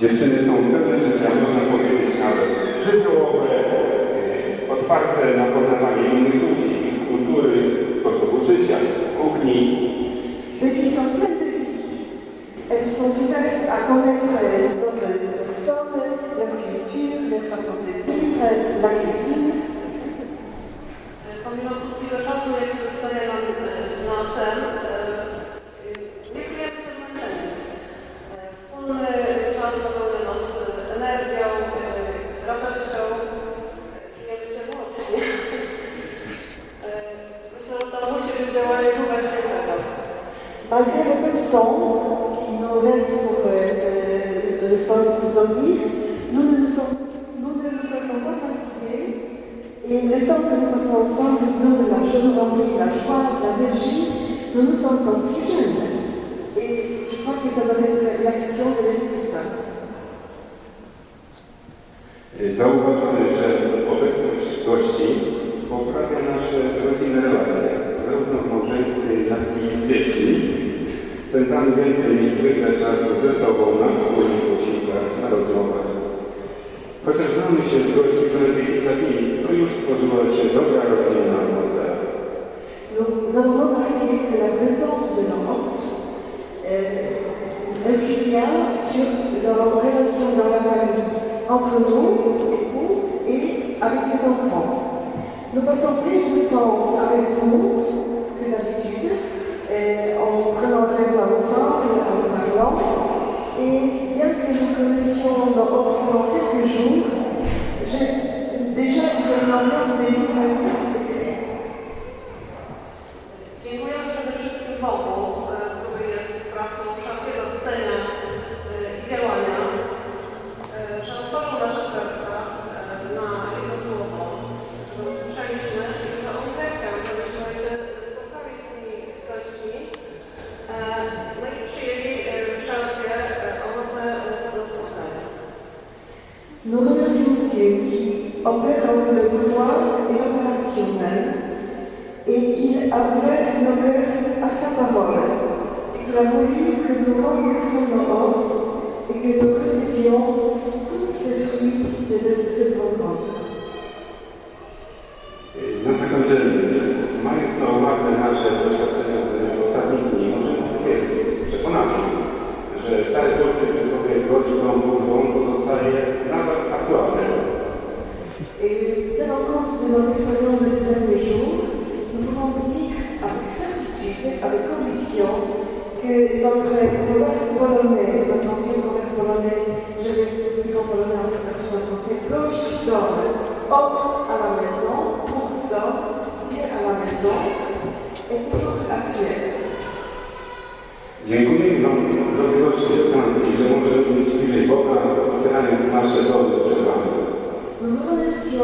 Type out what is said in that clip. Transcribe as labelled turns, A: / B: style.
A: Dziewczyny są pełne życia, można powiedzieć nawet. Żywiołowe, e, otwarte na poznawanie innych ludzi,
B: Pomimo krótkiego czasu, jaki zostaje nam e, na sen, e, nie czujemy się zmęczeni. E, Wspólny czas napełnia nas e, energią, e, radością, e, czujemy się mocni. E, Myślę, że to musi być działanie Ducha Świętego.
C: Malgré le peu de temps qui nous reste pour Et le temps que nous passons ensemble nous la remplie, la joie, l'énergie, nous nous sentons plus jeunes. Et je crois que ça doit être l'action de l'Esprit Saint.
A: E, Zauważamy, że
C: Nous avons remarqué que la présence de nos hôtes euh, sur leur relation dans la famille, entre nous, époux, et avec les enfants. Nous passons plus de temps avec nous que d'habitude, euh, en prenant des repas ensemble, en parlant. Et bien que nous connaissions nos pendant quelques jours, j'ai déjà eu une ambiance de Dieu qui opère entre le vouloir et l'opérationnel et qu'il a ouvert nos cœurs à sa parole. Qu'il a voulu que nous rencontrions nos et que nous recevions Et tenant compte de nos expériences de ces derniers jours, nous pouvons dire avec certitude, avec conviction, que notre proverbe polonais, notre ancien proverbe polonais, je vais le dire en polonais en en français, cloche d'homme, hôte à la maison, pour d'homme, Dieu à la maison, est toujours actuel.
A: Dziękuję Wam,